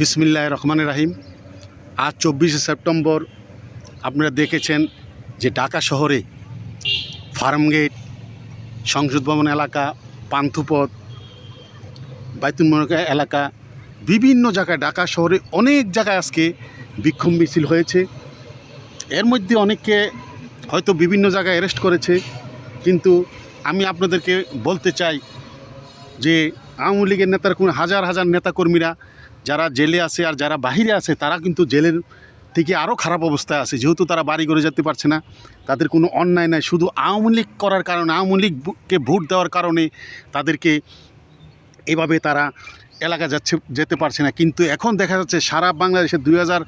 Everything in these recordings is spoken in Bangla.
বিসমিল্লাহ রহমান রাহিম। আজ চব্বিশে সেপ্টেম্বর আপনারা দেখেছেন যে ঢাকা শহরে ফার্মগেট সংসদ ভবন এলাকা, পান্থুপথ, বাইতুল মোনাকা এলাকা, বিভিন্ন জায়গায় ঢাকা শহরে অনেক জায়গায় আজকে বিক্ষোভ মিছিল হয়েছে। এর মধ্যে অনেককে হয়তো বিভিন্ন জায়গায় অ্যারেস্ট করেছে, কিন্তু আমি আপনাদেরকে বলতে চাই যে আওয়ামী লীগের নেতার কোনো হাজার হাজার নেতাকর্মীরা যারা জেলে আছে আর যারা বাহিরে আছে, তারা কিন্তু জেলের থেকে আরও খারাপ অবস্থায় আছে। যেহেতু তারা বাড়ি করে যেতে পারছে না, তাদের কোনো অন্যায় নাই। শুধু আওয়ামী লীগ করার কারণে, আওয়ামী লীগকে ভোট দেওয়ার কারণে তাদেরকে এভাবে তারা এলাকা যাচ্ছে, যেতে পারছে না। কিন্তু এখন দেখা যাচ্ছে সারা বাংলাদেশে দুই হাজার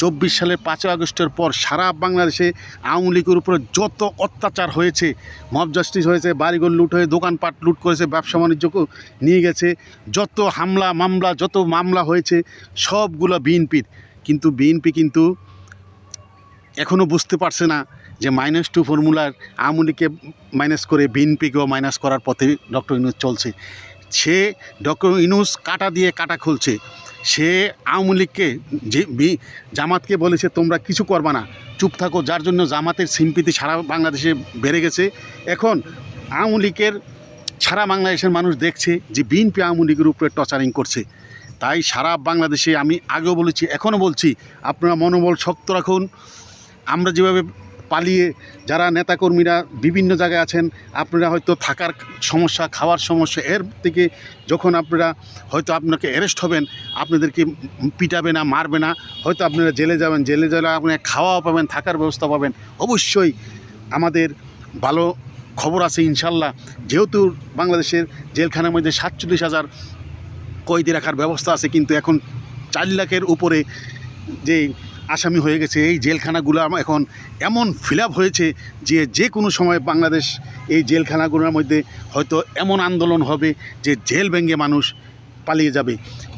চব্বিশ সালের পাঁচই আগস্টের পর সারা বাংলাদেশে আওয়ামী লীগের উপরে যত অত্যাচার হয়েছে মব জাস্টিস হয়েছে, বাড়িঘর লুট হয়ে দোকানপাট লুট করেছে, ব্যবসা বাণিজ্যকেও নিয়ে গেছে, যত হামলা, মামলা, যত মামলা হয়েছে, সবগুলো বিএনপির। কিন্তু বিএনপি কিন্তু এখনও বুঝতে পারছে না যে মাইনাস টু ফর্মুলার আওয়ামী লীগকে মাইনাস করে, বিএনপিকেও মাইনাস করার পথে ডক্টর ইনুস চলছে। সে ডক্টর কাটা দিয়ে কাটা খুলছে। সে আওয়ামী লীগকে যে জামাতকে বলেছে, তোমরা কিছু করবা না। চুপ থাকো। যার জন্য জামাতের সিম্পিতি সারা বাংলাদেশে বেড়ে গেছে। এখন আওয়ামী লীগের সারা বাংলাদেশের মানুষ দেখছে যে বিএনপি আওয়ামী লীগের উপরে টর্চারিং করছে। তাই সারা বাংলাদেশে আমি আগেও বলেছি, এখনও বলছি, আপনারা মনোবল শক্ত রাখুন। আমরা যেভাবে পালিয়ে যারা নেতাকর্মীরা বিভিন্ন জায়গায় আছেন, আপনারা হয়তো থাকার সমস্যা, খাওয়ার সমস্যা, এর থেকে যখন আপনারা হয়তো আপনাকে অ্যারেস্ট হবেন, আপনাদেরকে পিটাবে না, মারবে না, হয়তো আপনারা জেলে যাবেন, জেলে গেলে আপনারা খাওয়াও পাবেন, থাকার ব্যবস্থা পাবেন। অবশ্যই আমাদের ভালো খবর আছে ইনশাল্লাহ। যেহেতু বাংলাদেশের জেলখানার মধ্যে সাতচল্লিশ হাজার কয়েদি রাখার ব্যবস্থা আছে, কিন্তু এখন চার লাখের উপরে যে আসামি হয়ে গেছে। এই জেলখানাগুলো এখন এমন ফিল হয়েছে যে যে কোনো সময় বাংলাদেশ এই জেলখানাগুলোর মধ্যে হয়তো এমন আন্দোলন হবে যে জেল ভেঙে মানুষ পালিয়ে যাবে।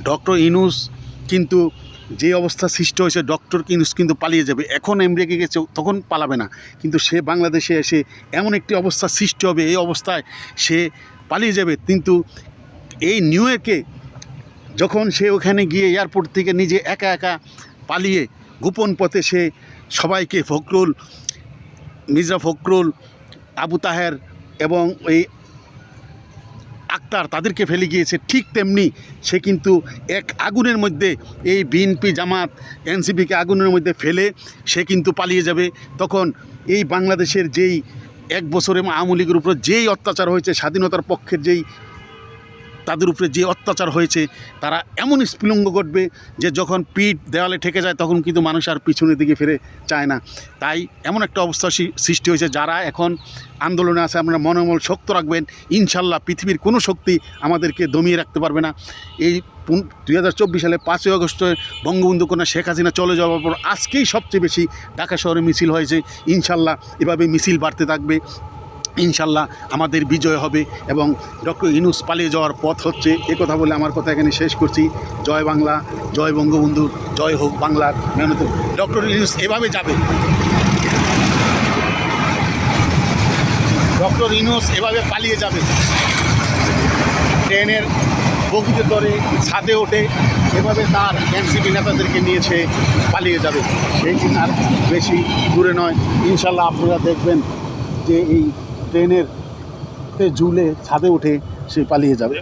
ডক্টর ইনুস কিন্তু যে অবস্থা সৃষ্টি হয়েছে, ডক্টর ইনুস কিন্তু পালিয়ে যাবে। এখন আমেরিকা গেছে, তখন পালাবে না। কিন্তু সে বাংলাদেশে এসে এমন একটি অবস্থা সৃষ্টি হবে, এই অবস্থায় সে পালিয়ে যাবে। কিন্তু এই নিউ ইয়র্কে যখন সে ওখানে গিয়ে এয়ারপোর্ট থেকে নিজে একা একা পালিয়ে গোপন পথে সে সবাইকে ফখরুল, মির্জা ফখরুল, আবু তাহের এবং এই আক্তার তাদেরকে ফেলে গিয়েছে। ঠিক তেমনি সে কিন্তু এক আগুনের মধ্যে এই বিএনপি জামাত এনসিপিকে আগুনের মধ্যে ফেলে সে কিন্তু পালিয়ে যাবে। তখন এই বাংলাদেশের যেই এক বছরে আওয়ামী লীগের উপর যেই অত্যাচার হয়েছে, স্বাধীনতার পক্ষের যেই তাদের উপরে যে অত্যাচার হয়েছে, তারা এমন স্ফুলঙ্গ ঘটবে যে যখন পিঠ দেওয়ালে ঠেকে যায়, তখন কিন্তু মানুষ আর পিছনের দিকে ফিরে চায় না। তাই এমন একটা অবস্থা সৃষ্টি হয়েছে যারা এখন আন্দোলনে আছে। আপনারা মনোবল শক্ত রাখবেন। ইনশাল্লাহ পৃথিবীর কোনো শক্তি আমাদেরকে দমিয়ে রাখতে পারবে না। এই দুই হাজার চব্বিশ সালে পাঁচই আগস্টে বঙ্গবন্ধু কন্যা শেখ হাসিনা চলে যাওয়ার পর আজকেই সবচেয়ে বেশি ঢাকা শহরে মিছিল হয়েছে। ইনশাল্লাহ এভাবে মিছিল বাড়তে থাকবে। ইনশাল্লাহ আমাদের বিজয় হবে এবং ডক্টর ইনুস পালিয়ে যাওয়ার পথ হচ্ছে। এ কথা বলে আমার কথা এখানে শেষ করছি। জয় বাংলা, জয় বঙ্গবন্ধু, জয় হোক বাংলার মেহনত। ডক্টর ইনুস এভাবে যাবে। ডক্টর ইনুস এভাবে পালিয়ে যাবে। ট্রেনের বগিতে ধরে ছাদে ওঠে, এভাবে তার এনসিপি নেতাদেরকে নিয়ে সে পালিয়ে যাবে। সেই দিন আর বেশি দূরে নয়। ইনশাল্লাহ আপনারা দেখবেন যে এই ট্রেনের ঝুলে ছাদে উঠে সে পালিয়ে যাবে।